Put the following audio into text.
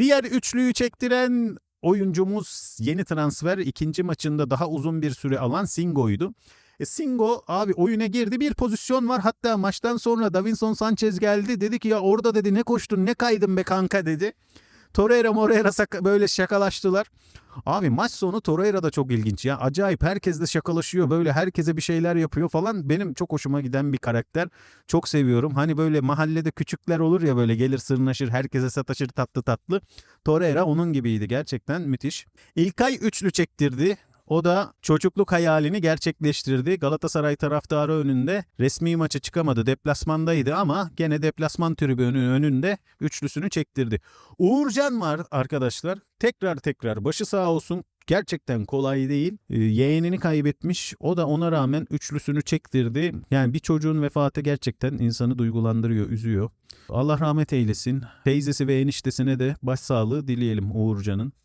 Diğer üçlüyü çektiren oyuncumuz yeni transfer ikinci maçında daha uzun bir süre alan Singo'ydu. E Singo abi oyuna girdi bir pozisyon var hatta maçtan sonra Davinson Sanchez geldi dedi ki ya orada dedi ne koştun ne kaydın be kanka dedi. Torreira Moreira böyle şakalaştılar. Abi maç sonu Torreira da çok ilginç ya. Acayip herkesle şakalaşıyor böyle herkese bir şeyler yapıyor falan. Benim çok hoşuma giden bir karakter. Çok seviyorum. Hani böyle mahallede küçükler olur ya böyle gelir sırnaşır herkese sataşır tatlı tatlı. Torreira onun gibiydi gerçekten müthiş. İlkay üçlü çektirdi. O da çocukluk hayalini gerçekleştirdi. Galatasaray taraftarı önünde resmi maça çıkamadı. Deplasmandaydı ama gene deplasman tribünü önünde üçlüsünü çektirdi. Uğurcan var arkadaşlar. Tekrar tekrar başı sağ olsun. Gerçekten kolay değil. Ee, yeğenini kaybetmiş. O da ona rağmen üçlüsünü çektirdi. Yani bir çocuğun vefatı gerçekten insanı duygulandırıyor, üzüyor. Allah rahmet eylesin. Teyzesi ve eniştesine de başsağlığı dileyelim Uğurcan'ın.